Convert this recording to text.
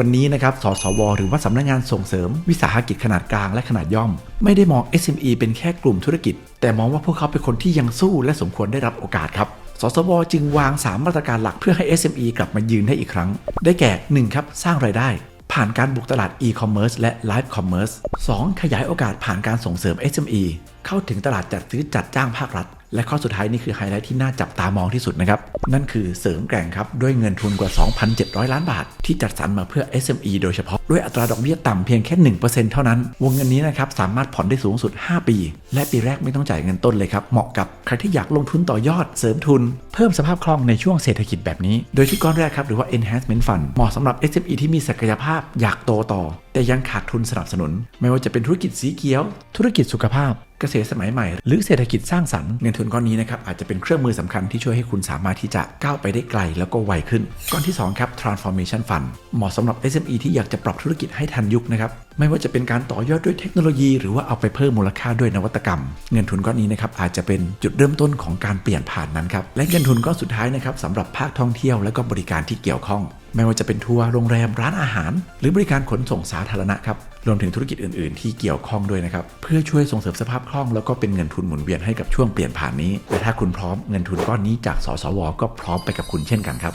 วันนี้นะครับ สสว หรือว่าสำนักงานส่งเสริม วิสาหกิจขนาดกลางและขนาดย่อม ไม่ได้มอง SME เป็นแค่กลุ่มธุรกิจ แต่มองว่าพวกเขาเป็นคนที่ยังสู้และสมควรได้รับโอกาสครับ สสว จึงวาง 3 มาตรการหลักเพื่อให้ SME กลับมายืนได้อีกครั้ง ได้แก่ 1. ครับ สร้างรายได้ ผ่านการบุกตลาด e-commerce และ live commerce 2. ขยายโอกาสผ่านการส่งเสริม SME เข้าถึงตลาดจัดซื้อจัดจ้างภาครัฐ และข้อสุดท้ายนี่คือไฮไลท์ที่น่าจับตามองที่สุดนะครับ นั่นคือเสริมแกร่งครับ ด้วยเงินทุนกว่า 2,700 ล้านบาท ที่จัดสรรมาเพื่อ SME โดยเฉพาะ ด้วยอัตราดอกเบี้ยต่ำเพียงแค่ 1%เท่านั้น วงเงินนี้นะครับสามารถผ่อนได้สูงสุด 5 ปี และปีแรกไม่ต้องจ่ายเงินต้นเลยครับเหมาะกับใครที่อยากลงทุนต่อยอดเสริมทุน เพิ่มสภาพคล่องในช่วงเศรษฐกิจแบบนี้ โดยที่ก้อนแรกครับหรือว่า enhancement fund เหมาะสำหรับ SME ที่มีศักยภาพอยากโตต่อ ยังขาดทุนสนับสนุน ไม่ว่าจะเป็นธุรกิจสีเขียว ธุรกิจสุขภาพ เกษตรสมัยใหม่ หรือเศรษฐกิจสร้างสรรค์เงินทุนก้อนนี้นะครับอาจจะเป็นเครื่องมือสำคัญที่ช่วยให้คุณสามารถที่จะก้าวไปได้ไกลแล้วก็ไวขึ้น ก้อนที่2ครับ transformation fund เหมาะสำหรับ SME ที่อยากจะปรับธุรกิจให้ทันยุคนะครับไม่ว่าจะเป็นการต่อยอดด้วยเทคโนโลยี หรือว่าเอาไปเพิ่มมูลค่าด้วยนวัตกรรม เงินทุนก้อนนี้นะครับอาจจะเป็นจุดเริ่มต้นของการเปลี่ยนผ่านนั้นครับและเงินทุนก้อนสุดท้ายนะครับสำหรับภาคท่องเที่ยวและก็บริการที่เกี่ยวข้อง ไม่ว่าจะเป็นทัวร์โรงแรมร้านอาหาร หรือบริการขนส่งสาธารณะครับรวมถึงธุรกิจอื่น ๆ ที่เกี่ยวข้องด้วยนะครับ เพื่อช่วยส่งเสริมสภาพคล่องแล้วก็เป็นเงินทุนหมุนเวียนให้กับช่วงเปลี่ยนผ่านนี้และถ้าคุณพร้อมเงินทุนก้อนนี้จากสสว ก็พร้อมไปกับคุณเช่นกันครับ